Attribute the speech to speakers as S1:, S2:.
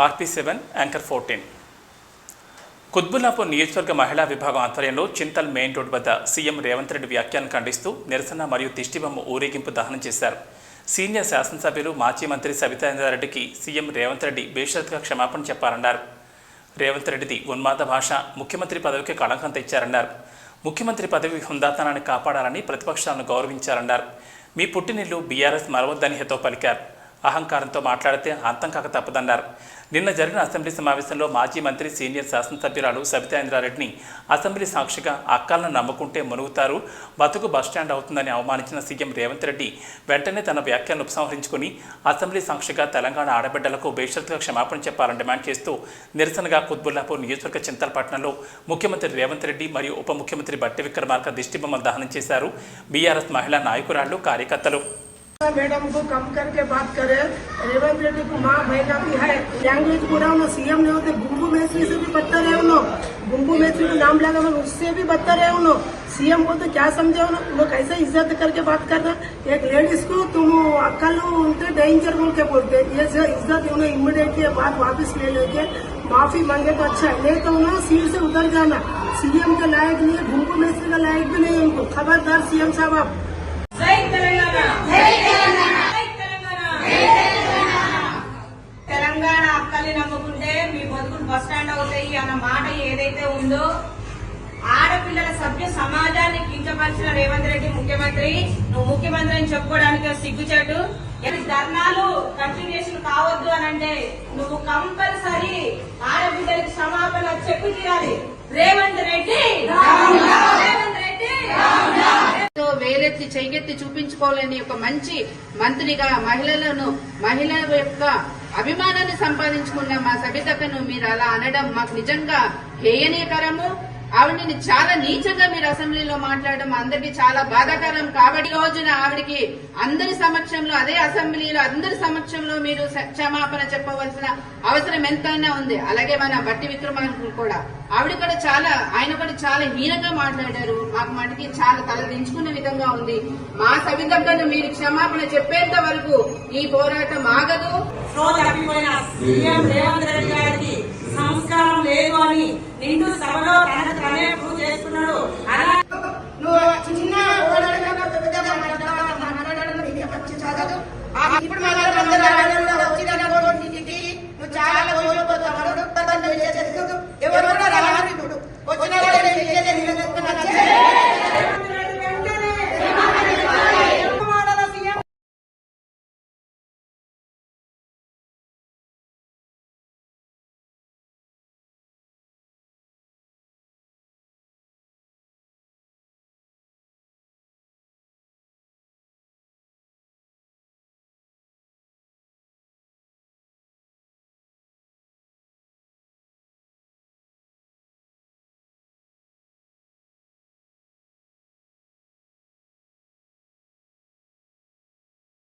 S1: RP seven anchor fourteen. Quthbullapur నియోజకవర్గ మహిళా విభాగం ఆధ్వర్యంలో చింతల్ మెయిన్ రోడ్ వద్ద సీఎం రేవంత్ రెడ్డి వ్యాఖ్యలను ఖండిస్తూ నిరసన మరియు దిష్టిబొమ్మ ఊరేగింపు దహనం చేశారు. సీనియర్ శాసనసభ్యులు మాజీ మంత్రి సవితాంద్రారెడ్డికి సీఎం రేవంత్ రెడ్డి బేషరత్గా క్షమాపణ చెప్పారన్నారు. రేవంత్ రెడ్డిది ఉన్మాద భాష ముఖ్యమంత్రి పదవికి కళంకం తెచ్చారన్నారు ముఖ్యమంత్రి పదవి హుందాతనాన్ని కాపాడాలని ప్రతిపక్షాలను గౌరవించారన్నారు. మీ పుట్టినిల్లు బీఆర్ఎస్ మరవద్దని హితో పలికారు. అహంకారంతో మాట్లాడితే అంతం కాక తప్పదన్నారు. నిన్న జరిగిన అసెంబ్లీ సమావేశంలో మాజీ మంత్రి సీనియర్ శాసనసభ్యురాలు సబితా ఇంద్రారెడ్డిని అసెంబ్లీ సాక్షిగా అక్కాలను నమ్ముకుంటే మునుగుతారు బతుకు బస్టాండ్ అవుతుందని అవమానించిన సీఎం రేవంత్ రెడ్డి వెంటనే తన వ్యాఖ్యలను ఉపసంహరించుకుని అసెంబ్లీ సాక్షిగా తెలంగాణ ఆడబిడ్డలకు బేషరతుగా క్షమాపణ చెప్పాలని డిమాండ్ చేస్తూ నిరసనగా కుత్బుల్లాపూర్ నియోజకవర్గ చింతలపట్నంలో ముఖ్యమంత్రి రేవంత్ రెడ్డి మరియు ఉప ముఖ్యమంత్రి బట్టి విక్రమార్క దిష్టిబొమ్మలు దహనం చేశారు. బీఆర్ఎస్ మహిళా నాయకురాళ్ళు కార్యకర్తలు.
S2: मैडम को कम करके बात करे। रेवंत रेड्डी को माँ बहना भी है। लैंग्वेज पूरा उन्होंने सीएम नहीं होते गुम्बू मेसरी से भी बदतर है उन्होंने गुम्बू मेसरी को नाम लगा उससे भी बदतर है उन्होंने सीएम को तो क्या समझे उन्होंने कैसे इज़्ज़त करके बात कर रहे एक लेडीज़ को तुम अक्ल उनके डेंजर बोल के बोलते ये जो इज़्ज़त उन्हें इमीडिएटली बात वापस ले लेके माफ़ी मांगे तो अच्छा है। नहीं तो उन्होंने सीट से उतर जाना। सीएम के लायक नहीं है गुम्बू मेसरी का लायक भी नहीं है उनको। खबरदार सीएम साहब आप।
S3: తల్లి నమ్ముకుంటే మీ బతుకులు బస్ స్టాండ్ అవుతాయి అన్న మాట ఏదైతే ఉందో ఆడపిల్లల సభ్య సమాజాన్ని కించపరిచిన రేవంత్ రెడ్డి ముఖ్యమంత్రి. నువ్వు ముఖ్యమంత్రి అని చెప్పుకోవడానికి సిగ్గుచేటు. ధర్నాలు కంటిన్యూషన్ కావద్దు అని అంటే నువ్వు కంపల్సరీ ఆడబిడ్డలకి క్షమాపణ చెప్పు తీరాలి. రేవంత్ రెడ్డి!
S4: వేరెత్తి చెయ్యెత్తి చూపించుకోలేని ఒక మంచి మంత్రిగా మహిళలను మహిళల యొక్క అభిమానాన్ని సంపాదించుకున్న మా సబితకను మీరు అలా అనడం మాకు నిజంగా హేయనీయకరము. ఆవిడని చాలా నీచంగా మీరు అసెంబ్లీలో మాట్లాడడం అందరికీ చాలా బాధాకరం. కాబట్టి రోజున ఆవిడకి అందరి సమక్షంలో అదే అసెంబ్లీలో అందరి సమక్షంలో మీరు క్షమాపణ చెప్పవలసిన అవసరం ఎంతైనా ఉంది. అలాగే మన బట్టి విక్రమార్కులు కూడా. ఆవిడ కూడా చాలా ఆయన కూడా చాలా హీనంగా మాట్లాడారు. మాకు మటుకి చాలా తల దించుకున్న విధంగా ఉంది. మా సవితక్కను మీరు క్షమాపణ చెప్పేంత వరకు ఈ పోరాటం ఆగదు.
S3: E a merda